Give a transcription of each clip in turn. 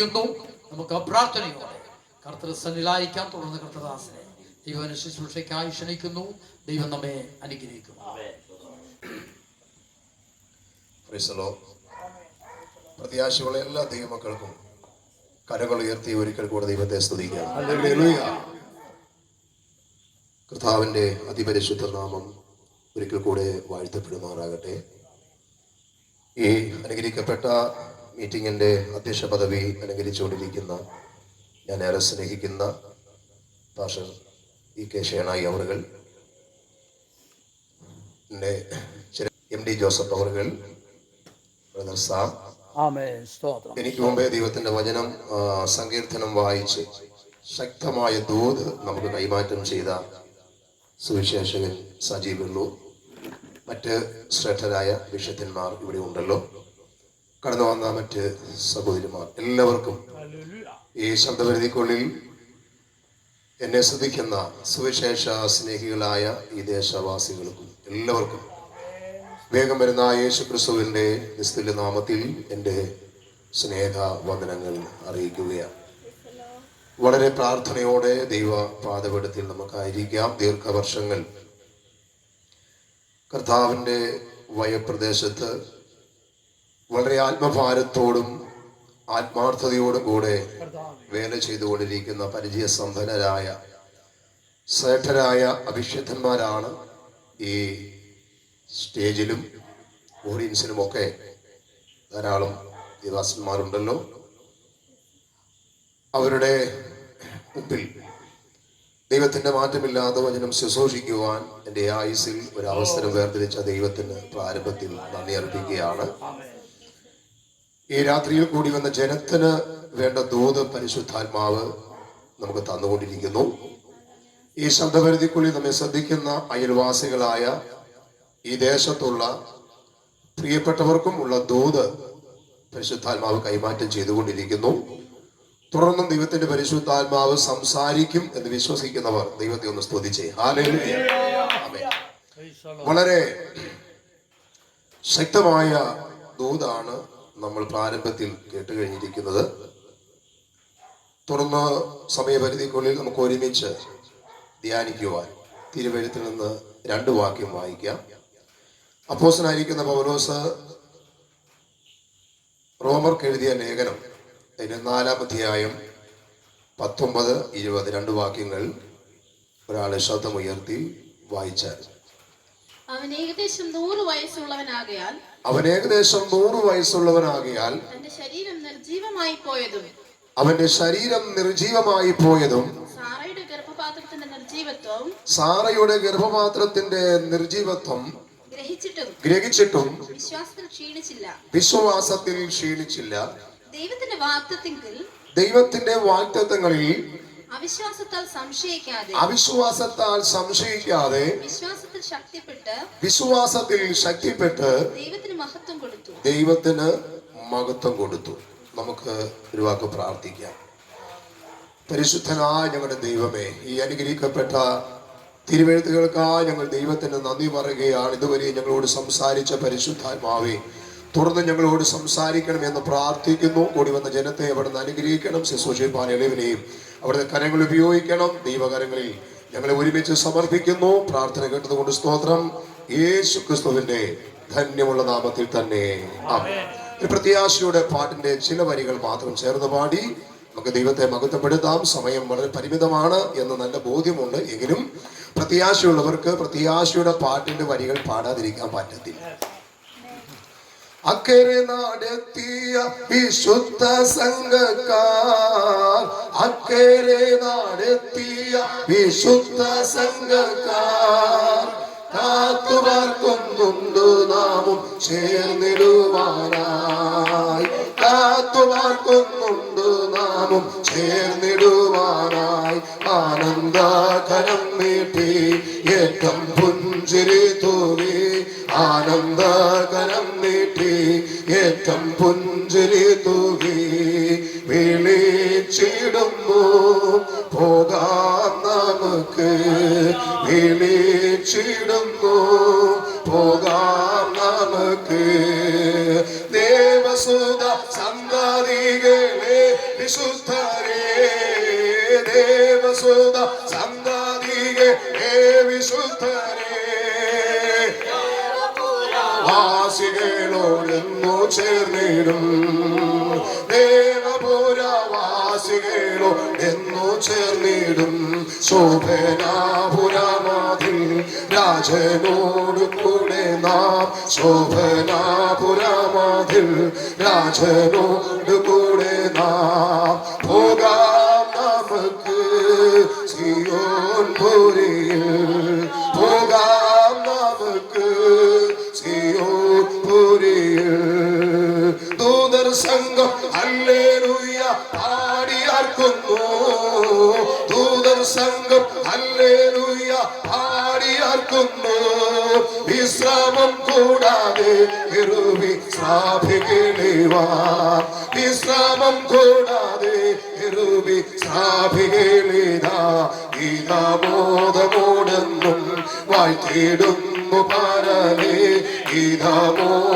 പ്രാർത്ഥിക്കുന്നു നമുക്ക് പ്രാർത്ഥനയോടെ കർത്തൃ സന്നിലായിരിക്കാം. തുടർന്ന് കർത്തദാസനെ ദൈവന ശുശ്രൂഷയ്ക്കായി ക്ഷണിക്കുന്നു. ദൈവം നമ്മെ Lord. പ്രത്യാശയുള്ള എല്ലാ ദൈവമക്കൾക്കും കരകൾ ഉയർത്തി ഒരിക്കൽ കൂടെ ദൈവത്തെ സ്തുതിക്കാം. കർത്താവിന്റെ കർത്താവിന്റെ അതിപരിശുദ്ധ നാമം ഒരിക്കൽ കൂടെ വാഴ്ത്തപ്പെടുമാറാകട്ടെ. ഈ അനുഗ്രഹിക്കപ്പെട്ട മീറ്റിംഗിന്റെ അധ്യക്ഷ പദവി അലങ്കരിച്ചുകൊണ്ടിരിക്കുന്ന ഞാൻ ഏറെ സ്നേഹിക്കുന്ന പാഷർ ഇ കെ ഷേണായി അവറുകൾ എന്റെ എം ഡി ജോസഫ് അവറുകൾ ബ്രദർ സാം. എനിക്ക് മുമ്പേ ദൈവത്തിന്റെ വചനം സങ്കീർത്തനം വായിച്ച് ശക്തമായ ദൂത് നമുക്ക് കൈമാറ്റം ചെയ്ത സുവിശേഷകൻ സജീവ് ഉള്ളൂ. മറ്റ് ശ്രദ്ധരായ വിഷയത്തിന്മാർ ഇവിടെ ഉണ്ടല്ലോ. കടന്നു വന്ന മറ്റ് സഹോദരിമാർ എല്ലാവർക്കും ഈ ശബ്ദപരിധിക്കുള്ളിൽ എന്നെ ശ്രദ്ധിക്കുന്ന സുവിശേഷ സ്നേഹികളായ ഈ ദേശവാസികൾക്കും എല്ലാവർക്കും വേഗം വരുന്ന യേശു ക്രിസ്തുവിന്റെ നിസ്തുല്യ നാമത്തിൽ എന്റെ സ്നേഹ വന്ദനങ്ങൾ അറിയിക്കുകയാണ്. വളരെ പ്രാർത്ഥനയോടെ ദൈവ പാതപീഠത്തിൽ നമുക്കായിരിക്കാം. ദീർഘവർഷങ്ങൾ കർത്താവിന്റെ വയപ്രദേശത്ത് വളരെ ആത്മഭാരത്തോടും ആത്മാർത്ഥതയോടും കൂടെ വേല ചെയ്തുകൊണ്ടിരിക്കുന്ന പരിചയസമ്പന്നരായ ശ്രേഷ്ഠരായ അഭിഷിദ്ധന്മാരാണ് ഈ സ്റ്റേജിലും ഓഡിയൻസിലുമൊക്കെ ധാരാളം ദേവാസന്മാരുണ്ടല്ലോ അവരുടെ മുമ്പിൽ ദൈവത്തിന്റെ മാറ്റമില്ലാതെ വചനം ശുശ്രൂഷിക്കുവാൻ എന്റെ ആയുസിൽ ഒരു അവസരം വേർതിരിച്ച ദൈവത്തിന് പ്രാരംഭത്തിൽ നന്ദി അർപ്പിക്കുകയാണ്. ഈ രാത്രിയിൽ കൂടി വന്ന ജനത്തിന് വേണ്ട ദൂത് പരിശുദ്ധാത്മാവ് നമുക്ക് തന്നുകൊണ്ടിരിക്കുന്നു ഈ ശബ്ദപരിധിക്കുള്ളിൽ നമ്മെ ശ്രദ്ധിക്കുന്ന അയൽവാസികളായ ഈ ദേശത്തുള്ള പ്രിയപ്പെട്ടവർക്കും ഉള്ള ദൂത് പരിശുദ്ധാത്മാവ് കൈമാറ്റം ചെയ്തുകൊണ്ടിരിക്കുന്നു തുടർന്നും ദൈവത്തിന്റെ പരിശുദ്ധാത്മാവ് സംസാരിക്കും എന്ന് വിശ്വസിക്കുന്നവർ ദൈവത്തെ ഒന്ന് സ്തുതിച്ചേ. ആമേൻ. വളരെ ശക്തമായ ദൂതാണ് നമ്മൾ പ്രാരംഭത്തിൽ കേട്ട് കഴിഞ്ഞിരിക്കുന്നത്. തുടർന്ന് സമയപരിധിക്കുള്ളിൽ നമുക്ക് ഒരുമിച്ച് ധ്യാനിക്കുവാൻ തിരുവഴുത്തിൽ നിന്ന് രണ്ട് വാക്യം വായിക്കാം. അപ്പോസനായിരിക്കുന്ന പൗലോസ് റോമർക്ക് എഴുതിയ ലേഖനം അതിന് നാലാം അധ്യായം പത്തൊമ്പത് ഇരുപത് രണ്ട് വാക്യങ്ങൾ ഒരാളെ ശബ്ദമുയർത്തി വായിച്ചാൽ. അവൻ ഏകദേശം നൂറ് വയസ്സുള്ളവനാകയാൽ അവൻ ഏകദേശം നൂറ് വയസ്സുള്ളവനാകിയാൽ അവന്റെ ശരീരം നിർജീവമായി പോയതും സാറയുടെ ഗർഭപാത്രത്തിന്റെ നിർജീവത്വം ഗ്രഹിച്ചിട്ടും വിശ്വാസത്തിൽ ക്ഷീണിച്ചില്ല. ദൈവത്തിന്റെ വാക്തത്വങ്ങളിൽ അവിശ്വാസത്താൽ സംശയിക്കാതെ. അവിശ്വാസത്താൽ സംശയിക്കാതെ വിശ്വാസത്തിൽ ശക്തിപ്പെട്ട് വിശ്വാസത്തിൽ ശക്തിപ്പെട്ട് ദൈവത്തിന് മഹത്വം കൊടുത്തു. ദൈവത്തിന് മഹത്വം കൊടുത്തു. നമുക്ക് ഒരു വാക്ക് പ്രാർത്ഥിക്കാം. പരിശുദ്ധനായ ഞങ്ങളുടെ ദൈവമേ ഈ അനുഗ്രഹിക്കപ്പെട്ട തിരുവെഴുത്തുകൾക്കായി ഞങ്ങൾ ദൈവത്തിന് നന്ദി പറയുകയാണ്. ഇതുവരെ ഞങ്ങളോട് സംസാരിച്ച പരിശുദ്ധാത്മാവേ തുടർന്ന് ഞങ്ങളോട് സംസാരിക്കണം എന്ന് പ്രാർത്ഥിക്കുന്നു. കൂടി വന്ന ജനത്തെ അവിടെ നിന്ന് അനുഗ്രഹിക്കണം. ശുശ്രൂഷിപ്പാൻ എളിവിനെയും അവിടുത്തെ കരങ്ങൾ ഉപയോഗിക്കണം. ദൈവകരങ്ങളിൽ ഞങ്ങളെ ഒരുമിച്ച് സമർപ്പിക്കുന്നു. പ്രാർത്ഥന കേട്ടതുകൊണ്ട് സ്തോത്രം. യേശു ക്രിസ്തുവിന്റെ ധന്യമുള്ള നാമത്തിൽ തന്നെ. പ്രത്യാശയുടെ പാട്ടിന്റെ ചില വരികൾ മാത്രം ചേർന്ന് പാടി നമുക്ക് ദൈവത്തെ മഹത്വപ്പെടുത്താം. സമയം വളരെ പരിമിതമാണ് എന്ന് നല്ല ബോധ്യമുണ്ട് എങ്കിലും പ്രത്യാശയുള്ളവർക്ക് പ്രത്യാശയുടെ പാട്ടിന്റെ വരികൾ പാടാതിരിക്കാൻ പറ്റത്തില്ല. അക്കരെ നാടെത്തിയ വിശുദ്ധ സംഘക്കാർ. അക്കരെ നാടെത്തിയ വിശുദ്ധ സംഘക്കാർ. കാത്തുമാർക്കൊന്നുണ്ടു നാമും ചേർന്നിടുവാനായി. കാത്തുമാർക്കൊന്നുണ്ടു നാമും ചേർന്നിടുവാനായി. ആനന്ദകരം നീട്ടി ഏറ്റം പുഞ്ചിരി തൂവി ആനന്ദകരം നീട്ടി ഏറ്റം പുഞ്ചിരി തൂവി വിളിച്ചിടുന്നു പോകാം നമുക്ക്. വിളിച്ചിടുന്നു പോകാം നമുക്ക്. ദേവസുത സന്തതികളെ വിശുദ്ധരേ. ദേവസുത സന്തതികെ വാസികളോടെന്നു ചേർന്നിടും. ദേവപുരവാസികളോടെന്നു ചേർന്നിടും. ശോഭനാപുരമാതിൽ രാജനോട് കൂടെ നാം. ശോഭനാപുരമാതിൽ രാജനോട് കൂടെ നാം. സംഘം അല്ലേലൂയ പാടിയാർക്കുന്നു വിശ്രാമം കൂടാതെ ഇരുവി ശ്രാഭികളിവാ വിശ്രാമം കൂടാതെ ഇരുവി ശ്രാഭികളിതാ ഗീതാബോധമോടെന്നും വാഴ്ത്തിയിടുന്നു പാരലേ. ഗീതാബോധമോടെന്നും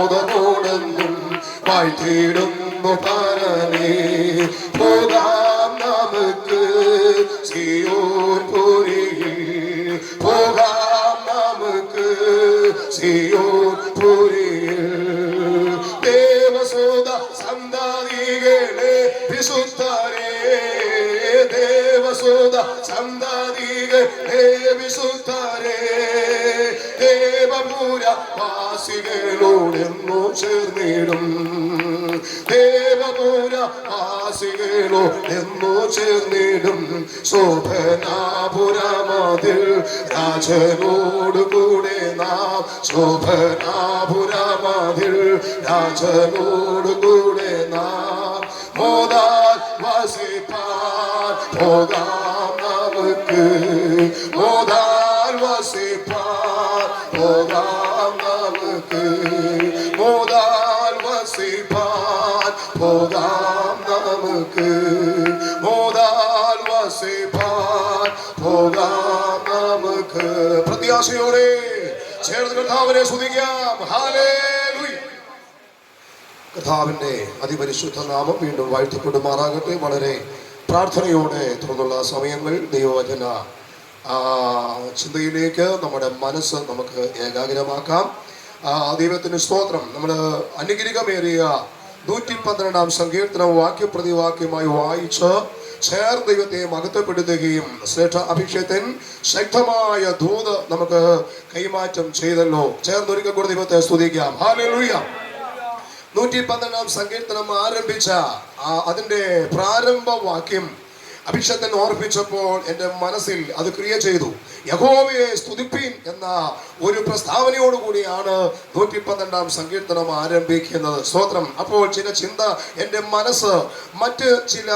വാഴ്ത്തിയിടുന്നു പാരലേ. പോകാം നമുക്ക് സിയോൻ പുരിയിൽ പോകാം നമുക്ക് സിയോൻ ദേവസൂത സന്താദികളെ വിശുദ്ധരേ. ദേവപുര വാസികളോടെന്നു ചേർന്നിടും. ദേവപുര വാസികളോടെന്നു ചേർന്നിടും. ശോഭനാപുരമതിൽ രാജനോട് കൂടെ നാം. ശോഭനാപുരമതിൽ രാജനോട് കൂടെ നാം. മോദാൽ വസിപ്പാൻ പോകാം നമുക്ക് മോദാൽ വസിപ്പാൻ പോകാം നമുക്ക് മോദാൽ വസിപ്പാൻ പോകാം നമുക്ക് മോദാൽ വസിപ്പാൻ പോകാം നമുക്ക് പ്രത്യാശയോടെ ചേർന്ന് കർത്താവിനെ സ്തുതിക്കാം. കർത്താവിന്റെ അതിപരിശുദ്ധ നാമം വീണ്ടും വാഴ്ത്തപ്പെടുമാറാകട്ടെ വളരെ പ്രാർത്ഥനയോടെ തുടർന്നുള്ള സമയങ്ങൾ ദൈവവചന ചിന്തയിലേക്ക് നമ്മുടെ മനസ്സ് നമുക്ക് ഏകാഗ്രമാക്കാം. ദൈവത്തിന് സ്തോത്രം. നമ്മൾ അനുഗ്രഹമേറിയ നൂറ്റി പന്ത്രണ്ടാം സങ്കീർത്തനം വാക്യപ്രതിവാക്യമായി വായിച്ച് ചേർ ദൈവത്തെ മഹത്വപ്പെടുത്തുകയും ശ്രേഷ്ഠ അഭിഷേകത്തിൻ ശക്തമായ ദൂത് നമുക്ക് കൈമാറ്റം ചെയ്തല്ലോ. ചേർന്നൊരിക്കൽ കൂടെ ദൈവത്തെ സ്തുതിക്കാം. ഹാലൂയ്യ നൂറ്റി പന്ത്രണ്ടാം സങ്കീർത്തനം ആരംഭിച്ച അതിന്റെ പ്രാരംഭ വാക്യം അഭിഷേകൻ ഓർപ്പിച്ചപ്പോൾ എന്റെ മനസ്സിൽ അത് ക്രിയ ചെയ്തു. യഹോവയെ സ്തുതിപ്പീൻ എന്ന ഒരു പ്രസ്താവനയോട് കൂടിയാണ് നൂറ്റി പന്ത്രണ്ടാം സങ്കീർത്തനം ആരംഭിക്കുന്നത്. സ്തോത്രം. അപ്പോൾ ചില ചിന്ത എന്റെ മനസ്സ് മറ്റ് ചില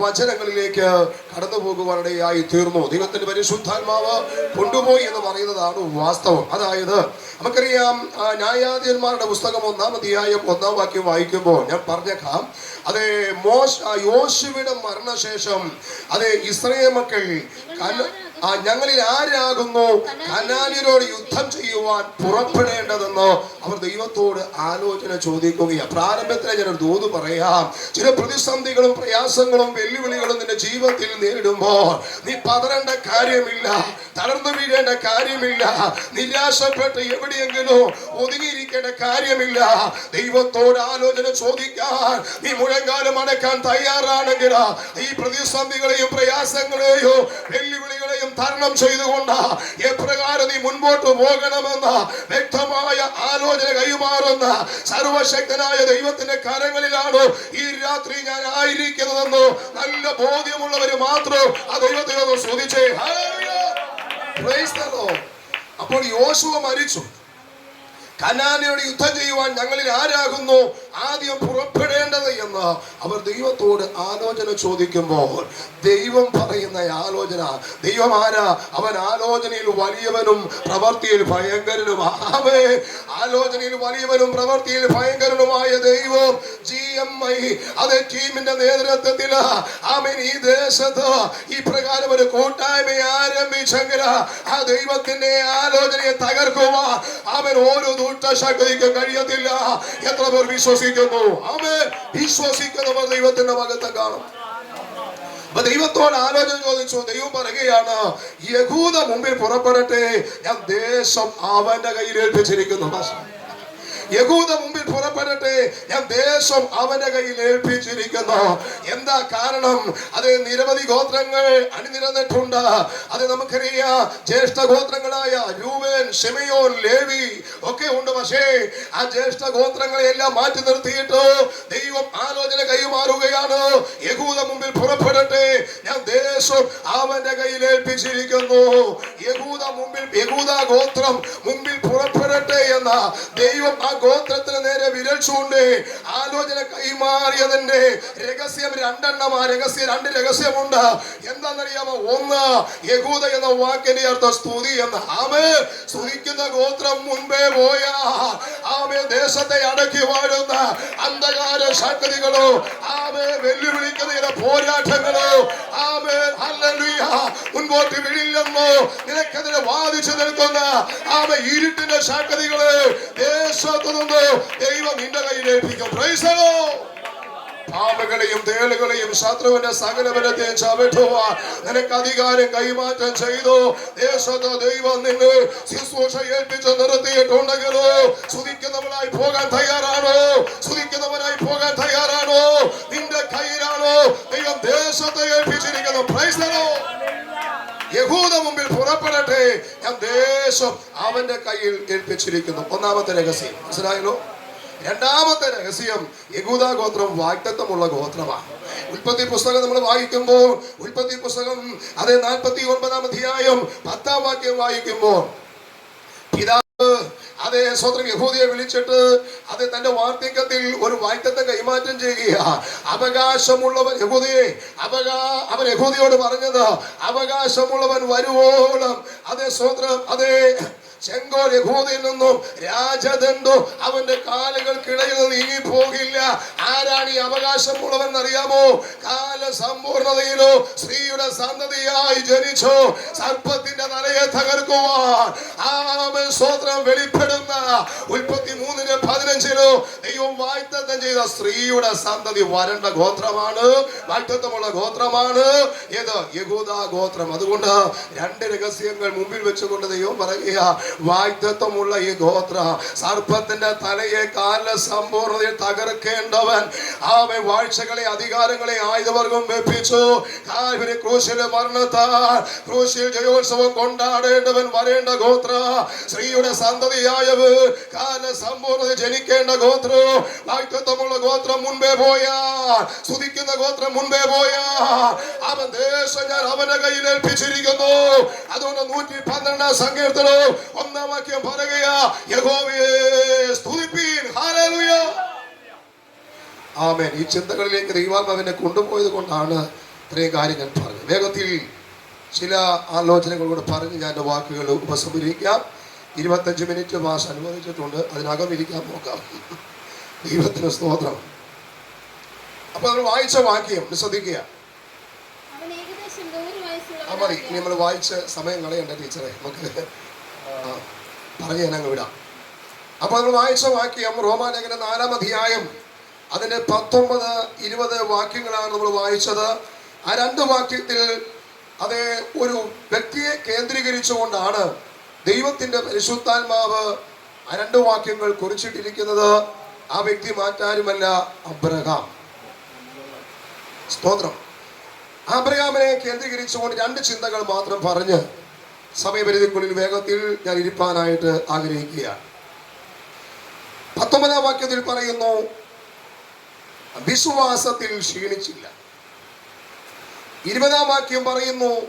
വചനങ്ങളിലേക്ക് കടന്നു പോകുവാനിടയായി തീർന്നു. ദൈവത്തിന്റെ പരിശുദ്ധാത്മാവ് കൊണ്ടുപോയി എന്ന് പറയുന്നതാണ് വാസ്തവം. അതായത് നമുക്കറിയാം ന്യായാധിപന്മാരുടെ പുസ്തകം ഒന്നാം അധ്യായം ഒന്നാം വാക്യം വായിക്കുമ്പോൾ ഞാൻ പറഞ്ഞേക്കാം അതെ മോശ യോശുവിടെ മരണശേഷം അതെ ഇസ്രയേൽ മക്കൾ ആ ഞങ്ങളിൽ ആരാകുന്നു? കനാലിനോട് യുദ്ധം ചെയ്യുവാൻ പുറപ്പെടേണ്ടതെന്ന് അവർ ദൈവത്തോട് ആലോചന ചോദിക്കുകയാണ് പ്രാരംഭത്തിലെ ഞാൻ ദൂത് പറയാം. ചില പ്രതിസന്ധികളും പ്രയാസങ്ങളും വെല്ലുവിളികളും നിന്റെ ജീവിതത്തിൽ നേരിടുമ്പോൾ നീ പതറേണ്ട കാര്യമില്ല തളർന്നു വീഴേണ്ട കാര്യമില്ല നിരാശപ്പെട്ട് എവിടെയെങ്കിലും ഒതുങ്ങിയിരിക്കേണ്ട കാര്യമില്ല. ദൈവത്തോട് ആലോചന ചോദിക്കാൻ നീ മുഴങ്കാലം അടക്കാൻ തയ്യാറാണെങ്കിൽ ഈ പ്രതിസന്ധികളെയും പ്രയാസങ്ങളെയും വെല്ലുവിളികളെയും തരണം ചെയ്തുകൊണ്ട് എപ്രകാരം നീ മുൻപോട്ട് പോകണമെന്ന വ്യക്തമായ ആലോചന കൈമാറുന്ന സർവശക്തനായ ദൈവത്തിന്റെ കരങ്ങളിലാണ് ഈ രാത്രി ഞാൻ ആയിരിക്കുന്നതെന്ന് നല്ല ബോധ്യമുള്ളവര് മാത്രം ആ ദൈവത്തെ ഒന്ന് ശ്രദ്ധിച്ചേ അപ്പോൾ യോശുവ മരിച്ചു. കനാനയോട് യുദ്ധം ചെയ്യുവാൻ ഞങ്ങളിൽ ആരാകുന്നു? ആദ്യം പുറപ്പെടേണ്ടത് എന്ന് അവർ ദൈവത്തോട് ആലോചന ചോദിക്കുമ്പോൾ ദൈവം പറയുന്ന ആലോചന ദൈവം ആരാ? അവൻ ആലോചനയിൽ വലിയവനും പ്രവൃത്തിയിൽ ഭയങ്കരനുമാവേ ആലോചനയിൽ വലിയവനും പ്രവർത്തിയിൽ ഭയങ്കരനുമായ ദൈവം. ജി എം ഐ അത് ടീമിന്റെ നേതൃത്വത്തിൽ ആമൻ ഈ ദേശത്ത് ഈ പ്രകാരം ഒരു കൂട്ടായ്മ ആരംഭിച്ചെങ്കിൽ ആ ദൈവത്തിന്റെ ആലോചനയെ തകർക്കുവാൻ അവൻ ഓരോ ദുഷ്ടശക്തിക്ക് കഴിയത്തില്ല. എത്ര പേർ വിശ്വസിക്കുന്നു. ആമേ വിശ്വസിക്കുന്നവർ ദൈവത്തിന്റെ മകത്തെ കാണും. അപ്പൊ ദൈവത്തോട് ആലോചന ചോദിച്ചു. ദൈവം പറയുകയാണ് യഹൂദ മുമ്പിൽ പുറപ്പെടട്ടെ. ഞാൻ ദേശം അവന്റെ കയ്യിൽ ഏൽപ്പിച്ചിരിക്കുന്നു. യഹൂദ മുമ്പിൽ പുറപ്പെടട്ടെ. ഞാൻ ദേശം അവന്റെ കയ്യിൽ ഏൽപ്പിച്ചിരിക്കുന്നു. എന്താ കാരണം? അത് നിരവധി ഗോത്രങ്ങൾ അണിനിരന്നിട്ടുണ്ട്. അത് നമുക്കറിയാം. ജ്യേഷ്ഠ ഗോത്രങ്ങളായ രൂപൻ ഷെമിയോൻ ലേവി ഒക്കെ ഉണ്ട്. പക്ഷേ ആ ജ്യേഷ്ഠ ഗോത്രങ്ങളെ എല്ലാം മാറ്റി നിർത്തിയിട്ട് ദൈവം ആലോചന കൈമാറുകയാണ്. യഹൂദ മുമ്പിൽ പുറപ്പെടട്ടെ. ഞാൻ ദേശം അവന്റെ കയ്യിൽ ഏൽപ്പിച്ചിരിക്കുന്നു. യഹൂദ മുമ്പിൽ യഹൂദ ഗോത്രം മുമ്പിൽ പുറപ്പെടട്ടെ എന്ന ദൈവം ആ ഗോത്രത്തിന് നേരെ വിരൽ ചൂണ്ട്. ആലോചന കൈമാറിയതിന്റെ രഹസ്യം രണ്ടെണ്ണം ആ രഹസ്യം രണ്ട് രഹസ്യമുണ്ട്. എന്താണെന്നറിയാമോ? ഒന്ന് യഹൂദ എന്ന വാക്കിന്റെ അർത്ഥം സ്തുതി എന്ന. ആമേ സ്തുതിക്കുന്ന ഗോത്രം മുൻപേ പോയ. ആമേ ദേശത്തെ അടക്കി വാഴുന്ന അന്ധകാര ശക്തികളോ ആമേ വെല്ലുവിളിക്കുന്ന പോരാട്ടങ്ങളോ ആമേ മുൻപോട്ട് വിഴില്ലെന്നോ നിനക്കെതിരെ വാദിച്ചു നിൽക്കുന്ന ആമേ ഇരുട്ടിന്റെ ശക്തികൾ ദേശത്തു നിന്ന് ദൈവം നിന്റെ പ്രൈസലോ പാമ്പുകളെയും തേളുകളെയും ശത്രുവിന്റെ സകലപരത്തെ ചവിട്ടുവാൻ നിനക്ക് അധികാരം കൈമാറ്റം ചെയ്തു. ദേശത്ത് ദൈവം നിന്നെ ശുശ്രൂഷ ഏൽപ്പിച്ച് നിർത്തിയിട്ടുണ്ടെങ്കിലോ? സ്തുതിക്കുന്നവനായി പോകാൻ തയ്യാറാണോ? സ്തുതിക്കുന്നവനായി പോകാൻ തയ്യാറാണോ? നിന്റെ കയ്യിലാണോ? ദൈവം ദേശത്തെ ഏൽപ്പിച്ചിരിക്കുന്നു. പ്രൈസലോ യഹൂദ മുമ്പിൽ പുറപ്പെടട്ടെ ഞാൻ ദേശം അവന്റെ കയ്യിൽ ഏൽപ്പിച്ചിരിക്കുന്നു. ഒന്നാമത്തെ രഹസ്യം. മനസ്സിലായല്ലോ? രണ്ടാമത്തെ രഹസ്യം യഹൂദ ഗോത്രം വാഗ്ദത്വമുള്ള ഗോത്രമാണ്. ഉൽപ്പത്തി പുസ്തകം നമ്മൾ വായിക്കുമ്പോൾ ഉൽപ്പത്തി പുസ്തകം അതേ നാൽപ്പത്തി ഒൻപതാം അധ്യായം പത്താം വാക്യം വായിക്കുമ്പോൾ പിതാവ് അതെ സ്വന്തം യഹൂദിയെ വിളിച്ചിട്ട് അത് തന്റെ വാർദ്ധക്യത്തിൽ ഒരു വാഗ്ദത്തം കൈമാറ്റം ചെയ്യുക അവകാശമുള്ളവൻ യഹൂദിയെ അവകാ അവൻ യഹൂദിയോട് പറഞ്ഞത് അവകാശമുള്ളവൻ വരുവോളം. അതേ സ്വന്തം അതേ. യഹൂദിയിൽ നിന്നും രാജദണ്ഡു അവന്റെ കാലുകൾക്കിടയിൽ നിന്ന് നീങ്ങി പോകില്ല ആരാണ് ഈ അവകാശമുള്ളവൻ അറിയാമോ കാല സമ്പൂർണതയിലോ സ്ത്രീയുടെ സന്തതിയായി ജനിച്ചോ സർപ്പത്തിന്റെ തലയെ തകർക്കുവാൻ ആമൻ സ്വത്രം വെളിപ്പെടുന്ന ഉൽപ്പത്തി മൂന്നിന് പതിനഞ്ചിലോ ദൈവം വാഗ്ദത്തം ചെയ്ത സ്ത്രീയുടെ സന്തതി വരണ്ട ഗോത്രമാണ് വാഗ്ദത്തമുള്ള ഗോത്രമാണ്. ഏത്? യഹൂദ ഗോത്രം. അതുകൊണ്ട് രണ്ട് രഹസ്യങ്ങൾ മുമ്പിൽ വെച്ചുകൊണ്ട് ദൈവം പറയുക വാഗ്ദത്വമുള്ള ഈ ഗോത്ര സർപ്പത്തിന്റെ തലയെ കാല സമ്പൂർണതയിൽ തകർക്കേണ്ടവൻ. ആമെ വാഴ്ചകളെ അധികാരങ്ങളെ ആയുധവർഗം വെപ്പിച്ചു. ക്രൂശിലെ മരണത്താൽ ക്രൂശിൽ ജയോത്സവം കൊണ്ടാടേണ്ടവൻ വരേണ്ട ഗോത്ര. സ്ത്രീയുടെ സന്തതിയായവ് കാല സമ്പൂർണത ജനിക്കേണ്ട ഗോത്ര. വാഗ്ദത്വമുള്ള ഗോത്രം മുൻപേ പോയാ. സ്തുതിക്കുന്ന ഗോത്രം മുൻപേ പോയാ. അവൻ ദേശം ഞാൻ അവനെ കയ്യിൽ ഏൽപ്പിച്ചിരിക്കുന്നു. അതുകൊണ്ട് നൂറ്റി പന്ത്രണ്ടാം സങ്കീർത്തനവും ഒന്നാം വാക്യം പറയുകയാ യഹോവയെ സ്തുതിപ്പീൻ. ഹാലേലൂയ ആമേൻ. ഈ ചിന്തകളിലേക്ക് ദൈവാത്മാവിനെ കൊണ്ടുപോയത് കൊണ്ടാണ് ഇത്രയും കാര്യങ്ങൾ പറഞ്ഞത്. വേഗത്തിൽ ചില ആലോചനകളോട് പറഞ്ഞ് ഞാൻ എന്റെ വാക്കുകൾ ഉപസംഹരിക്കാം. ഇരുപത്തഞ്ച് മിനിറ്റ് ഭാഷ അനുവദിച്ചിട്ടുണ്ട്. അതിനകം ഇരിക്കാൻ നോക്കാം. ദൈവത്തിന് സ്തോത്രം. അപ്പൊ നമ്മൾ വായിച്ച വാക്യം ശ്രദ്ധിക്കുക. ആ മതി. നമ്മൾ വായിച്ച സമയം കളയണ്ട ടീച്ചറെ. നമുക്ക് പറഞ്ഞു ഞാൻ അങ്ങ് വിടാം. അപ്പൊ നമ്മൾ വായിച്ച വാക്യം റോമാലേഖന നാലാം അധ്യായം. അതിന്റെ പത്തൊമ്പത് ഇരുപത് വാക്യങ്ങളാണ് നമ്മൾ വായിച്ചത്. ആ രണ്ട് വാക്യത്തിൽ അത് ഒരു വ്യക്തിയെ കേന്ദ്രീകരിച്ചുകൊണ്ടാണ് ദൈവത്തിന്റെ പരിശുദ്ധാത്മാവ് ആ രണ്ട് വാക്യങ്ങൾ കുറിച്ചിട്ടിരിക്കുന്നത്. ആ വ്യക്തി മാറ്റാരുമല്ല അബ്രഹാം. സ്തോത്രം. അബ്രഹാമിനെ കേന്ദ്രീകരിച്ചുകൊണ്ട് രണ്ട് ചിന്തകൾ മാത്രം പറഞ്ഞ് സമയപരിധിക്കുള്ളിൽ വേഗത്തിൽ ഞാൻ ഇരിപ്പാനായിട്ട് ആഗ്രഹിക്കുകയാണ്. പത്തൊമ്പതാം വാക്യത്തിൽ പറയുന്നു വിശ്വാസത്തിൽ ക്ഷീണിച്ചില്ല. ഇരുപതാം വാക്യം പറയുന്നു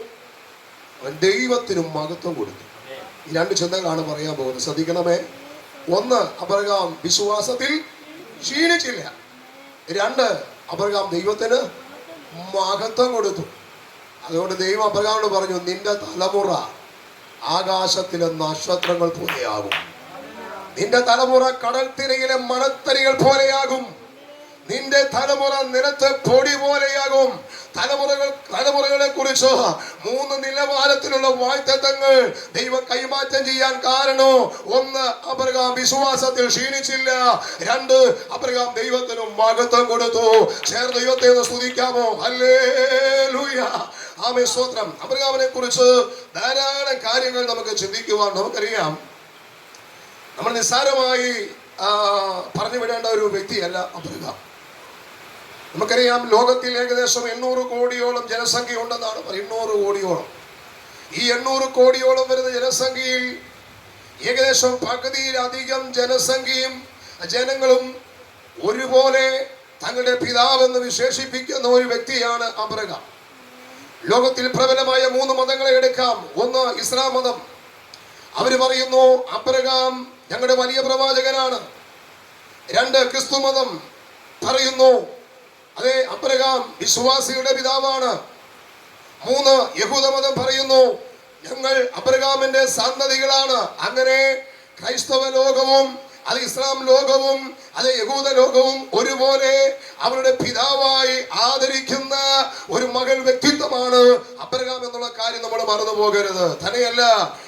അവൻ ദൈവത്തിനും മഹത്വം കൊടുത്തു. ഈ രണ്ട് ചിന്തകളാണ് പറയാൻ പോകുന്നത്. ശ്രദ്ധിക്കണമേ. ഒന്ന് അബ്രഹാം വിശ്വാസത്തിൽ ക്ഷീണിച്ചില്ല. രണ്ട് അബ്രഹാം ദൈവത്തിന് മഹത്വം കൊടുത്തു. അതുകൊണ്ട് ദൈവം അബ്രഹാമിനോട് പറഞ്ഞു നിന്റെ തലമുറ ആകാശത്തിലെ നക്ഷത്രങ്ങൾ പോലെയാകും നിന്റെ തലമുറ കടൽ തിരയിലെ മണത്തരികൾ പോലെയാകും. നിന്റെ തലമുറ നിലത്ത് പൊടി പോലെയാകും. തലമുറകൾ തലമുറകളെ കുറിച്ച് മൂന്ന് നിലവാരത്തിലുള്ള വായ്ത്തത്വങ്ങൾ ദൈവം കൈമാറ്റം ചെയ്യാൻ കാരണം. ഒന്ന് അബ്രഹാം വിശ്വാസത്തിൽ ക്ഷീണിച്ചില്ല. രണ്ട് അബ്രഹാം ദൈവത്തിന് മഹത്വം കൊടുത്തു. ചേർ ദൈവത്തെ ഒന്ന് സ്തുതിക്കാമോ? അല്ലേ ആമേ സ്തോത്രം. അബ്രഹാമിനെ കുറിച്ച് ധാരാളം കാര്യങ്ങൾ നമുക്ക് ചിന്തിക്കുവാൻ നമുക്കറിയാം. നമ്മൾ നിസ്സാരമായി പറഞ്ഞു വിടേണ്ട ഒരു വ്യക്തിയല്ല അബ്രഹാം. നമുക്കറിയാം ലോകത്തിൽ ഏകദേശം എണ്ണൂറ് കോടിയോളം ജനസംഖ്യ ഉണ്ടെന്നാണ്. എണ്ണൂറ് കോടിയോളം. ഈ എണ്ണൂറ് കോടിയോളം വരുന്ന ജനസംഖ്യയിൽ ഏകദേശം പകുതിയിലധികം ജനസംഖ്യയും ജനങ്ങളും ഒരുപോലെ തങ്ങളുടെ പിതാവെന്ന് വിശേഷിപ്പിക്കുന്ന ഒരു വ്യക്തിയാണ് അബ്രഹാം ലോകത്തിൽ പ്രബലമായ മൂന്ന് മതങ്ങളെ എടുക്കാം. ഒന്ന് ഇസ്ലാം മതം. അവർ പറയുന്നു അബ്രഹാം ഞങ്ങളുടെ വലിയ പ്രവാചകനാണ്. രണ്ട് ക്രിസ്തു മതം പറയുന്നു അതെ അബ്രഹാം വിശ്വാസിയുടെ പിതാവാണ്. മൂന്ന് യഹൂദമതം പറയുന്നു ഞങ്ങൾ അബ്രഹാമിന്റെ സന്തതികളാണ്. അങ്ങനെ ക്രൈസ്തവ ലോകവും അത് ഇസ്ലാം ലോകവും അത് യഹൂദ ലോകവും ഒരുപോലെ അവരുടെ പിതാവായി ആദരിക്കുന്ന ഒരു മകൾ വ്യക്തിത്വമാണ് അബ്രഹാം എന്നുള്ള കാര്യം നമ്മൾ മറന്നു പോകരുത് തന്നെയല്ല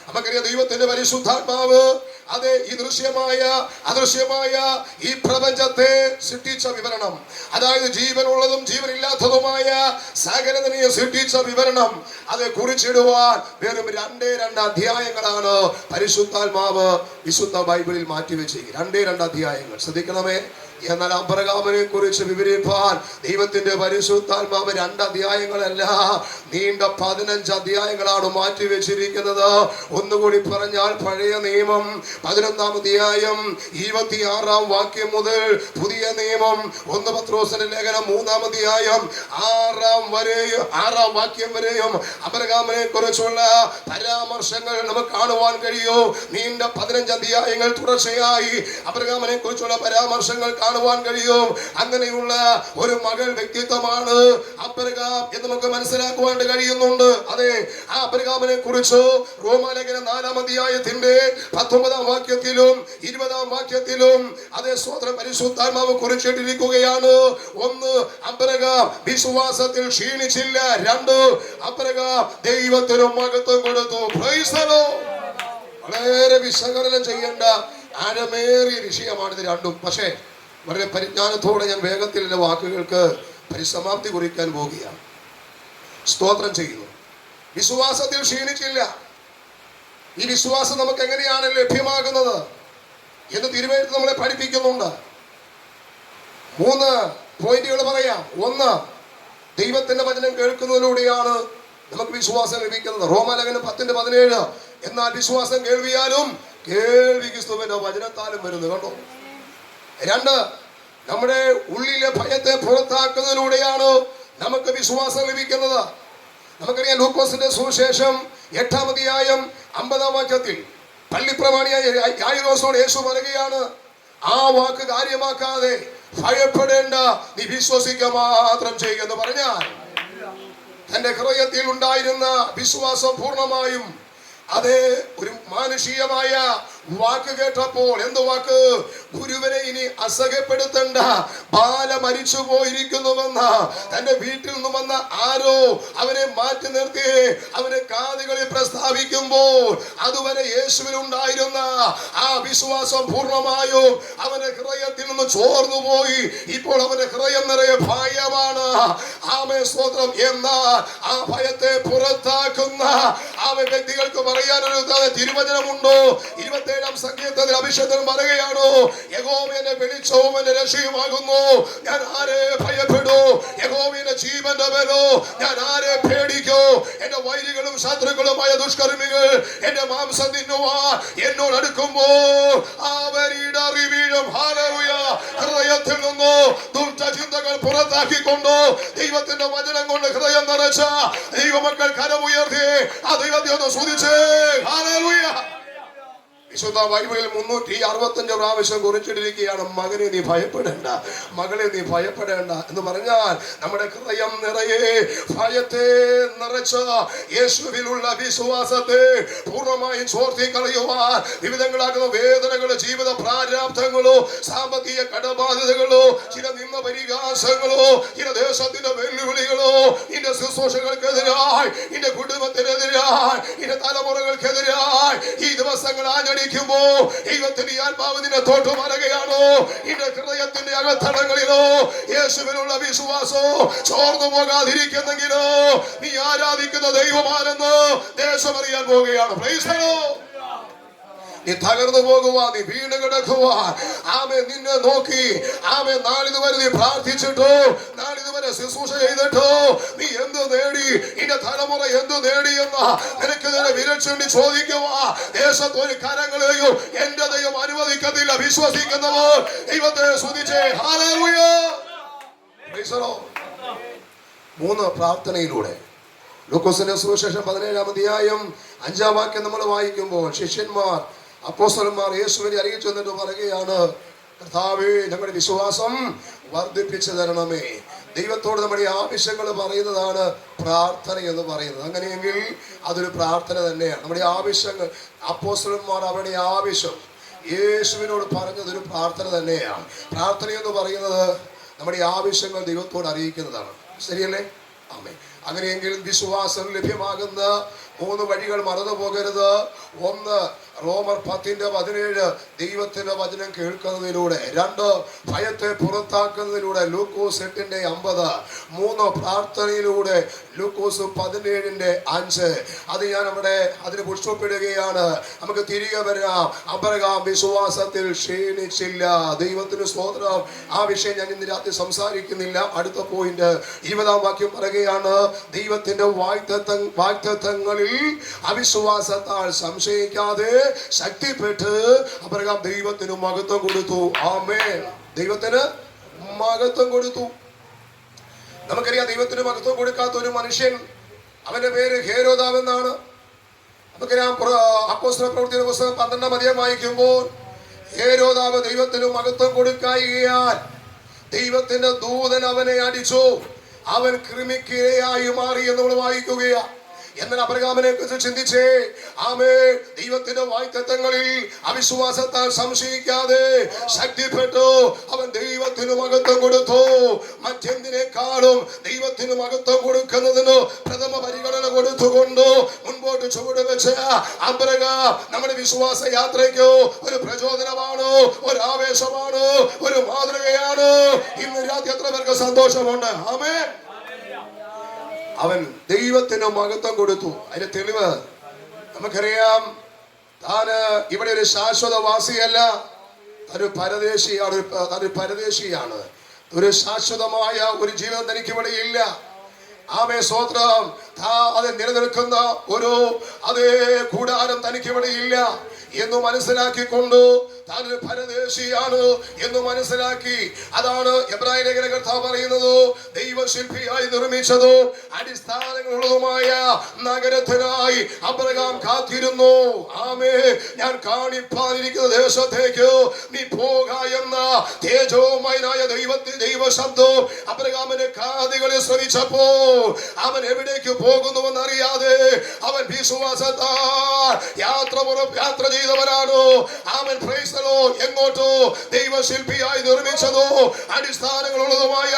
നമുക്കറിയാം ദൈവത്തിന്റെ പരിശുദ്ധാത്മാവ് അതെ ഈ ദൃശ്യമായ അദൃശ്യമായ ഈ പ്രപഞ്ചത്തെ സൃഷ്ടിച്ച വിവരണം. അതായത് ജീവനുള്ളതും ജീവനില്ലാത്തതുമായ സകലതിനെ സൃഷ്ടിച്ച വിവരണം. അത് കുറിച്ചിടുവാൻ വെറും രണ്ടേ രണ്ട് അധ്യായങ്ങളാണ് പരിശുദ്ധാത്മാവ് വിശുദ്ധ ബൈബിളിൽ മാറ്റിവെച്ച്. രണ്ടേ രണ്ട് അധ്യായങ്ങൾ. ശ്രദ്ധിക്കണമേ. എന്നാൽ അബ്രഹാമിനെ കുറിച്ച് വിവരിപ്പാൻ ദൈവത്തിന്റെ പരിശുദ്ധാത്മാവ് രണ്ട് അധ്യായങ്ങളല്ല നീണ്ട പതിനഞ്ച് അധ്യായങ്ങളാണ് മാറ്റി വെച്ചിരിക്കുന്നത് ഒന്നുകൂടി പറഞ്ഞാൽ പഴയ നിയമം പതിനൊന്നാം അധ്യായം ഇരുപത്തിയാറാം വാക്യം മുതൽ പുതിയ നിയമം ഒന്ന് പത്രോസിന്റെ ലേഖനം മൂന്നാം അധ്യായം ആറാം വരെയും ആറാം വാക്യം വരെയും അബ്രഹാമിനെ കുറിച്ചുള്ള പരാമർശങ്ങൾ നമുക്ക് കാണുവാൻ കഴിയൂ. നീണ്ട പതിനഞ്ച് അധ്യായങ്ങൾ തുടർച്ചയായി അബ്രഹാമിനെ കുറിച്ചുള്ള പരാമർശങ്ങൾ കാണുവാൻ കഴിയും. അങ്ങനെയുള്ള ഒരു മകൾ വ്യക്തിത്വമാണ് അബ്രഹാം എന്ന് നമുക്ക് മനസ്സിലാക്കുവാൻ കഴിയുന്നുണ്ട്. അതെ ആ അബ്രഹാമിനെ കുറിച്ച് റോമാലേഖന നാലാം അധ്യായത്തിന്റെ പത്തൊമ്പതാം വാക്യത്തിലും ഇരുപതാം വാക്യത്തിലും അതേ സ്വതന്ത്ര പരിശുദ്ധാത്മാവ് കുറിച്ചിട്ടിരിക്കുകയാണ്. ഒന്ന് അബ്രഹാം വിശ്വാസത്തിൽ ക്ഷീണിച്ചില്ല. രണ്ട് അബ്രഹാം ദൈവത്തിനും മകത്വം കൊടുത്തു. വളരെ വിശകലനം ചെയ്യേണ്ട ആഴമേറിയ വിഷയമാണിത് രണ്ടും. പക്ഷേ വളരെ പരിജ്ഞാനത്തോടെ ഞാൻ വേഗത്തിൽ എന്റെ വാക്കുകൾക്ക് പരിസമാപ്തി കുറിക്കാൻ പോവുകയാണ്. സ്തോത്രം ചെയ്യുന്നു. വിശ്വാസത്തിൽ ക്ഷീണിച്ചില്ല. ഈ വിശ്വാസം നമുക്ക് എങ്ങനെയാണ് ലഭ്യമാകുന്നത് എന്ന് തിരുവേറ്റ് നമ്മളെ പഠിപ്പിക്കുന്നുണ്ട്. മൂന്ന് പോയിന്റുകൾ പറയാം. ഒന്ന് ദൈവത്തിന്റെ വചനം കേൾക്കുന്നതിലൂടെയാണ് നമുക്ക് വിശ്വാസം ലഭിക്കുന്നത്. റോമാലകന് പത്തിന്റെ പതിനേഴ് എന്നാൽ വിശ്വാസം കേൾവിയാലും കേൾവി ക്രിസ്തുവിന്റെ വചനത്താലും വരുന്നു. കണ്ടോ? രണ്ട് നമ്മുടെ ഉള്ളിലെ ഭയത്തെ പുറത്താക്കുന്നതിലൂടെയാണ് നമുക്ക് വിശ്വാസം ലഭിക്കുന്നത്. നമുക്കറിയാം ലൂക്കോസിന്റെ സുവിശേഷം എട്ടാമതിയായും അമ്പതാം വാക്യത്തിൽ പള്ളിപ്രമാണിയായ യായിറോസോട് യേശു പറയുകയാണ് ആ വാക്ക് കാര്യമാക്കാതെ ഭയപ്പെടേണ്ട നീ വിശ്വസിക്കുക മാത്രം ചെയ്യുമെന്ന് പറഞ്ഞാൽ തന്റെ ഹൃദയത്തിൽ ഉണ്ടായിരുന്ന വിശ്വാസം പൂർണമായും അതേ ഒരു മാനുഷികമായ വാക്ക് കേട്ടപ്പോൾ എന്ത് വാക്ക്? ഗുരുവനെ ഇനി അസഹ്യപ്പെടുത്തണ്ട. ബാല മരിച്ചു പോയിരിക്കുന്നുവെന്ന. തന്റെ വീട്ടിൽ നിന്ന് വന്ന ആരോ അവനെ മാറ്റി നിർത്തി. അവനെ കാതുകളിൽ പ്രസ്താവിക്കുമ്പോൾ അതുവരെ യേശുവിൽ ഉണ്ടായിരുന്ന ആ വിശ്വാസം പൂർണമായും അവന്റെ ഹൃദയത്തിൽ നിന്ന് ചോർന്നു പോയി. ഇപ്പോൾ അവന്റെ ഹൃദയം നിറയെ ഭയമാണ്. ആമേ സ്തോത്രം. എന്നാൽ ആ ഭയത്തെ പുറത്താക്കുന്ന ആ വ്യക്തികൾക്ക് പറയാനൊരു തിരുവചനമുണ്ടോ? ഇരുപത്തേഴാം സംഗീതത്തിൽ അഭിഷേകം പറയുകയാണോ യഹോവനെ വെളിച്ചവും എന്റെ രക്ഷയുമാകുന്നു. ഞാൻ ആരെ ഭയപ്പെടൂ? യഹോവയുടെ ജീവന്റെ മേലോ ഞാൻ ആരെ പേടിക്കോ? എന്റെ വൈരികളും ശത്രുക്കളുമായ ദുഷ്കർമ്മികൾ എന്റെ മാംസം തിന്നുവാ. എന്നോട് അടുക്കുമ്പോ അവരുടെ അറിവീഴും. ഹാലറുയ ഹൃദയത്തിൽ നിന്നു ദുഷ്ട ചിന്തകൾ പുറത്താക്കിക്കൊണ്ടോ ദൈവത്തിന്റെ വചനം കൊണ്ട് ഹൃദയം നിറച്ച ദൈവമക്കൾ കരമുയർത്തി ആ ദൈവത്തെ ഒന്ന് സ്തുതിച്ചേ. ഹാലറുയ വിശുദ്ധ ബൈബിളിൽ മുന്നൂറ്റി അറുപത്തഞ്ച് പ്രാവശ്യം കുറിച്ചിട്ടിരിക്കുകയാണ് മകനെ നീ ഭയപ്പെടേണ്ട മകളെ നീ ഭയപ്പെടേണ്ട എന്ന് പറഞ്ഞാൽ നമ്മുടെ ഹൃദയം നിറയെ ഭയത്തെ നിറച്ച യേശുവിലുള്ള വിശ്വാസത്തെ പൂർണമായും ചോർത്തി കളയുവാൻ വിവിധങ്ങളാകുന്ന വേദനകളോ ജീവിത പ്രാരാബ്ധങ്ങളോ സാമ്പത്തിക കടബാധ്യതകളോ ചില നിന്ന പരിഹാസങ്ങളോ ചില ദേശത്തിന്റെ വെല്ലുവിളികളോ നിന്റെ ശുശ്രൂഷകൾക്കെതിരായി നിന്റെ കുടുംബത്തിനെതിരായി നിന്റെ തലമുറകൾക്കെതിരായി ഈ ദിവസങ്ങൾ ആഞ്ഞടിക്കുമ്പോ ദൈവത്തിന്റെ ഈ ആത്മാവ് നിന്നെ തോട്ടു നിന്റെ ഹൃദയത്തിന്റെ അകത്തടങ്ങളിലോ? യേശുവിനുള്ള വിശ്വാസോ? ചോർന്നു പോകാതിരിക്കുന്നെങ്കിലോ? നീ ആരാധിക്കുന്ന ദൈവമാണെന്ന് ദേശമറിയാൻ പോവുകയാണ്. Lord. നീ തകർന്നു പോകുവാൻ നീ വീണ് കിടക്കുവാൻ ആമെ നിന്നെ നോക്കി ആമെ നാളിതുവരെ നീ പ്രാർത്ഥിച്ചിട്ടോ നാളിതുവരെ ശുശ്രൂഷ ചെയ്തിട്ടോ. നീ എന്ത് നേടി? നിന്റെ തലമുറ എന്ത് നേടി എന്ന നിനക്ക് നിന്നെ വിരച്ചുണ്ടി ചോദിക്കുവാ. ദേശത്ത് ഒരു കരങ്ങളെയും എന്റെ ദൈവം അനുവദിക്കത്തില്ല. വിശ്വസിക്കുന്നവർ ദൈവത്തെ സ്തുതിച്ചേ. മൂന്ന് പ്രാർത്ഥനയിലൂടെ. ലൂക്കോസിന്റെ സുവിശേഷം പതിനേഴാം അധ്യായം അഞ്ചാം വാക്യം നമ്മൾ വായിക്കുമ്പോൾ ശിഷ്യന്മാർ അപ്പോസ്തലന്മാർ യേശുവിനെ അറിയിച്ചു എന്നിട്ട് പറയുകയാണ് കർത്താവേ ഞങ്ങളുടെ വിശ്വാസം വർദ്ധിപ്പിച്ചു തരണമേ. ദൈവത്തോട് നമ്മുടെ ആവശ്യങ്ങൾ പറയുന്നതാണ് പ്രാർത്ഥന എന്ന് പറയുന്നത്. അങ്ങനെയെങ്കിൽ അതൊരു പ്രാർത്ഥന തന്നെയാണ്. നമ്മുടെ ആവശ്യങ്ങൾ അപ്പോസ്തലന്മാർ അവരുടെ ആവശ്യം യേശുവിനോട് പറഞ്ഞതൊരു പ്രാർത്ഥന തന്നെയാണ്. പ്രാർത്ഥന എന്ന് പറയുന്നത് നമ്മുടെ ആവശ്യങ്ങൾ ദൈവത്തോട് അറിയിക്കുന്നതാണ്. ശരിയല്ലേ? ആമേ അങ്ങനെയെങ്കിൽ വിശ്വാസം ലഭ്യമാകുന്ന മൂന്ന് വഴികൾ മറന്നു പോകരുത് ഒന്ന് റോമർ പത്തിന്റെ പതിനേഴ് ദൈവത്തിന്റെ വചനം കേൾക്കുന്നതിലൂടെ രണ്ട് ഭയത്തെ പുറത്താക്കുന്നതിലൂടെ ലൂക്കോസ് എട്ടിന്റെ അമ്പത് മൂന്ന് പ്രാർത്ഥനയിലൂടെ ലൂക്കോസ് പതിനേഴിന്റെ അഞ്ച്. അത് ഞാൻ അവിടെ അതിന് പുഷ്പപ്പെടുകയാണ്. നമുക്ക് തിരികെ വരാം. അബ്രഹാം വിശ്വാസത്തിൽ ക്ഷീണിച്ചില്ല. ദൈവത്തിന് സ്തോത്രം. ആ വിഷയം ഞാൻ ഇന്ന് രാത്രി സംസാരിക്കുന്നില്ല. അടുത്ത പോയിന്റ് ഇരുപതാം വാക്യം പറയുകയാണ്. ദൈവത്തിന്റെ വാഗ്ദത്ത വാഗ്ദത്തങ്ങളിൽ അവിശ്വാസത്താൽ സംശയിക്കാതെ ശക്തിപ്പെട്ട് അബ്രഹാം ദൈവത്തിന് മഹത്വം കൊടുത്തു. ആമേ ദൈവത്തിന് മഹത്വം കൊടുത്തു. നമുക്കറിയാം ദൈവത്തിന് മഹത്വം കൊടുക്കാത്ത ഒരു മനുഷ്യൻ അവന്റെ പേര് ഹേരോദാവ് എന്നാണ് നമുക്കറിയാം അപ്പോസ്തല പ്രവൃത്തിയുടെ പുസ്തകം പന്ത്രണ്ടാം അധികം വായിക്കുമ്പോൾ ഹേരോദാവ് ദൈവത്തിന് മഹത്വം കൊടുക്കായികയാൽ ദൈവത്തിന്റെ ദൂതൻ അവനെ അടിച്ചു. അവൻ കൃമിക്കിരയായി മാറി എന്ന് നമ്മൾ വായിക്കുകയാ. എന്നാൽ അബ്രഹാമിനെ കുറിച്ച് ചിന്തിച്ചേ. ആമേ ദൈവത്തിന്റെ വായ്ത്തത്വങ്ങളിൽ അവിശ്വാസത്താൽ സംശയിക്കാതെ ശക്തിപ്പെട്ടു. അവൻ ദൈവത്തിനു മഹത്വം കൊടുത്തു. മറ്റെന്തിനേക്കാളും ദൈവത്തിനു മഹത്വം കൊടുക്കുന്നതിന് പ്രഥമ പരിഗണന കൊടുത്തുകൊണ്ട് മുൻപോട്ട് ചുവട് വെച്ച് അബ്രഹാം നമ്മുടെ വിശ്വാസ യാത്രയ്ക്ക് ഒരു പ്രചോദനമാണ് ഒരു ആവേശമാണ് ഒരു മാതൃകയാണ്. ഇന്ന് രാത്രി എത്ര പേർക്ക് സന്തോഷമുണ്ട്? ആമേ അവൻ ദൈവത്തിന് മഹത്വം കൊടുത്തു. അതിന്റെ തെളിവ് നമുക്കറിയാം താന് ഇവിടെ ഒരു ശാശ്വത വാസിയല്ല ഒരു പരദേശിയാണ് ഒരു പരദേശിയാണ്. ഒരു ശാശ്വതമായ ഒരു ജീവിതം തനിക്ക് ഇവിടെ ഇല്ല. ആമേ സ്വോത്രം അത് നിലനിൽക്കുന്ന ഒരു അതേ കൂടാരം തനിക്ക് ഇവിടെ ഇല്ല. എന്ന് മനസ്സിലാക്കിക്കൊണ്ട്. താൻ ഒരു പരദേശിയാണ് എന്ന് മനസ്സിലാക്കി. അതാണ് എബ്രാഹിം ലേഖന കർത്താവ് പറയുന്നത്. ദൈവശില്പിയായി നിർമ്മിച്ചതോ അടിസ്ഥാനങ്ങളുള്ളതുമായ നഗരത്തിനായി അബ്രഹാം കാത്തിരുന്നു. ആമേ ഞാൻ കാണിപ്പാതിരിക്കുന്ന ദേശത്തേക്ക് നീ പോക എന്ന തേജോമയനായ ദൈവത്തിൽ ദൈവശബ്ദം അബ്രഹാമിന്റെ കാതുകളിൽ ശ്രമിച്ചപ്പോ അവൻ എവിടേക്ക് പോകുന്നുവെന്നറിയാതെ അവൻ വിശ്വാസത്താൽ യാത്ര യാത്ര യാത്ര ചെയ്തവനാണ്? ആമൻ. പ്രൈസലോ എങ്ങോട്ടോ? ദൈവശില്പിയായി നിർമ്മിച്ചതോ? അടിസ്ഥാനങ്ങളുള്ളതുമായ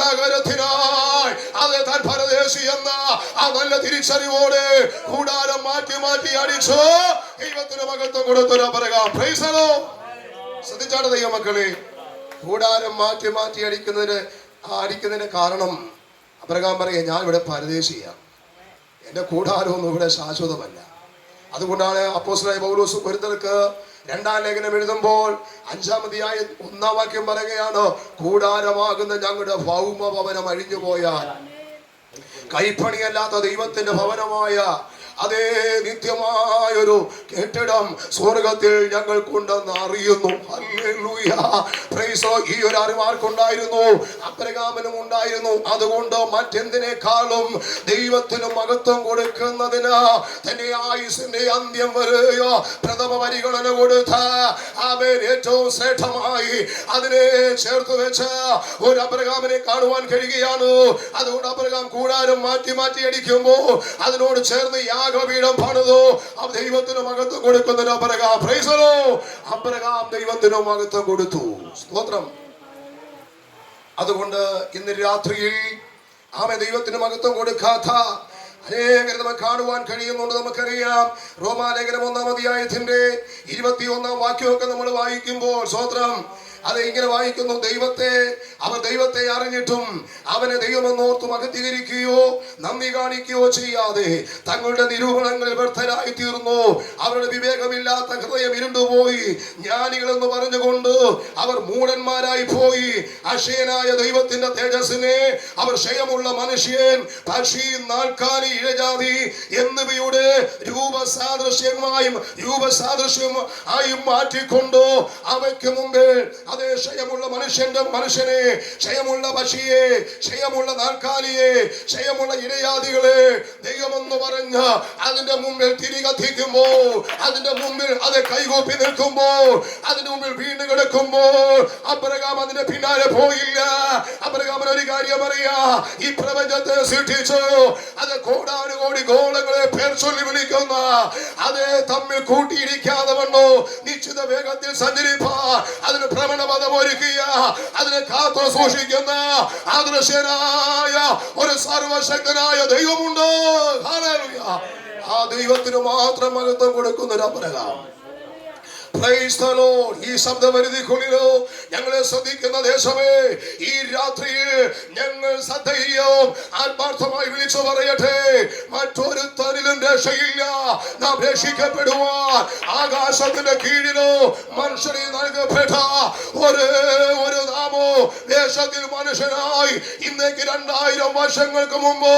നഗരത്തിനായി. അതെ താൻ പരദേശി എന്ന ആ നല്ല തിരിച്ചറിവോടെ കൂടാരം മാറ്റി മാറ്റി അടിച്ചു ദൈവത്തിന് മകത്വം കൊടുത്തൊരു പറയുക പ്രൈസലോ ശ്രദ്ധിച്ചാണ് ദൈവമക്കളെ. കൂടാരം മാറ്റി മാറ്റി അടിക്കുന്നതിന് അടിക്കുന്നതിന് കാരണം അബ്രഹാം പറയുക ഞാൻ ഇവിടെ പരദേശിയാണ് എന്റെ കൂടാരമൊന്നും ഇവിടെ ശാശ്വതമല്ല. അതുകൊണ്ടാണ് അപ്പോസ്തലനായ പൗലോസ് പൊരുത്തർക്ക് രണ്ടാം ലേഖനം എഴുതുമ്പോൾ അഞ്ചാമതിയായ ഒന്നാം വാക്യം പറയുകയാണ് കൂടാരമാകുന്ന ഞങ്ങളുടെ ഭൗമ ഭവനം അഴിഞ്ഞു പോയാൽ കൈപ്പണിയല്ലാത്ത ദൈവത്തിന്റെ ഭവനമായ അതേ നിത്യമായൊരു കെട്ടിടം സ്വർഗത്തിൽ ഞങ്ങൾക്കുണ്ടെന്ന് അറിയുന്നു. ഈ ഒരു അറിവാർക്കുണ്ടായിരുന്നു അബ്രഹാമിനും ഉണ്ടായിരുന്നു. അതുകൊണ്ട് മറ്റെന്തിനേക്കാളും ദൈവത്തിന് മഹത്വം കൊടുക്കുന്നതിന് തന്റെ ആയുസിന്റെ അന്ത്യം വരെയോ പ്രഥമ പരിഗണന കൊടുത്ത ഏറ്റവും ശ്രേഷ്ഠമായി അതിനെ ചേർത്ത് വെച്ച് ഒരു അബ്രഹാമിനെ കാണുവാൻ കഴിയുകയാണ്. അതുകൊണ്ട് അബ്രഹാം കൂടാരം മാറ്റി മാറ്റി അടിക്കുമ്പോ അതിനോട് ചേർന്ന് യാഗപീഠം പണിതു ആ ദൈവത്തിന് മകത്വം കൊടുക്കുന്നതിന് അബ്രഹാം. പ്രൈസലോ അബ്രഹാം ദൈവത്തിന് മകത്വം കൊടുത്തു. സ്തോത്രം. അതുകൊണ്ട് ഇന്ന് രാത്രിയിൽ ആമേ ദൈവത്തിന് മഹത്വം കൊടുക്കാത്ത അനേകരെ നമുക്ക് കാണുവാൻ കഴിയുന്നുണ്ട് നമുക്കറിയാം. റോമാലേഖനം ഒന്നാം അധ്യായത്തിന്റെ ഇരുപത്തിയൊന്നാം വാക്യമൊക്കെ നമ്മൾ വായിക്കുമ്പോൾ സ്വോത്രം അത് ഇങ്ങനെ വായിക്കുന്നു. ദൈവത്തെ അവർ ദൈവത്തെ അറിഞ്ഞിട്ടും അവനെ ദൈവമെന്നോർത്തും അകത്തീകരിക്കുകയോ നന്ദി കാണിക്കുകയോ ചെയ്യാതെ തങ്ങളുടെ നിരൂപണങ്ങളിൽ വ്യർത്ഥരായി തീർന്നു അവരുടെ വിവേകമില്ലാത്ത ഹൃദയം ഇരുണ്ടുപോയി. ജ്ഞാനികളെന്ന് പറഞ്ഞുകൊണ്ട് അവർ മൂടന്മാരായി പോയി. അക്ഷയനായ ദൈവത്തിന്റെ തേജസ്സിനെ അവർ ക്ഷയമുള്ള മനുഷ്യൻ പക്ഷി നാൽക്കാലി ഇഴജാതി എന്നിവയുടെ രൂപസാദൃശ്യമായും രൂപസാദൃശ്യം ആയും മാറ്റിക്കൊണ്ട് അവയ്ക്ക് മുമ്പിൽ അതേ ക്ഷയമുള്ള മനുഷ്യന്റെ മനുഷ്യനെ ക്ഷയമുള്ള പശിയെ ക്ഷയമുള്ള നാൽക്കാലിയെ ക്ഷയമുള്ള ഇരയാദികളെ ദൈവമെന്ന് പറഞ്ഞ അതിന്റെ മുമ്പിൽ തിരികത്തിക്കുമ്പോ അതിന്റെ മുമ്പിൽ അത് കൈകൂപ്പി നിൽക്കുമ്പോ അതിന്റെ മുമ്പിൽ വീണ് കിടക്കുമ്പോൾ അബ്രഹാം അതിന്റെ പിന്നാലെ പോയില്ല. അബ്രഹാമൻ കാര്യം അറിയാ ഈ പ്രപഞ്ചത്തെ സൃഷ്ടിച്ചു. അത് കോടാനുകോടി ഗോളങ്ങളെ പേർ ചൊല്ലി വിളിക്കുന്ന. അത് തമ്മിൽ കൂട്ടിയിരിക്കാതെ വണ്ണോ നിശ്ചിത വേഗത്തിൽ സഞ്ചരിപ്പാ. അതിന് ഭ്രമണപഥം ഒരുക്കിയ. അതിനെ കാത്തു സൂക്ഷിക്കുന്ന അദൃശ്യനായ ഒരു സർവശക്തനായ ദൈവമുണ്ട്. ആ ദൈവത്തിന് മാത്രം മഹത്വം കൊടുക്കുന്ന ഒരു Lord. ഈ ശബ്ദപരിധിക്കുള്ളിലോ ഞങ്ങളെ ശ്രദ്ധിക്കുന്ന ദേശമേ ഈ രാത്രിയിൽ ഞങ്ങൾ സധൈര്യം ആത്മാർത്ഥമായി വിളിച്ചു പറയട്ടെ. മറ്റൊരു തരിലും രക്ഷയില്ല. നാം രക്ഷിക്കപ്പെടുവാൻ ആകാശത്തിന്റെ കീഴിലോ മനുഷ്യനെ നൽകപ്പെട്ട ഒരേ ഒരു നാമോ ദേശത്തിൽ മനുഷ്യനായി ഇന്നേക്ക് രണ്ടായിരം വർഷങ്ങൾക്ക് മുമ്പ്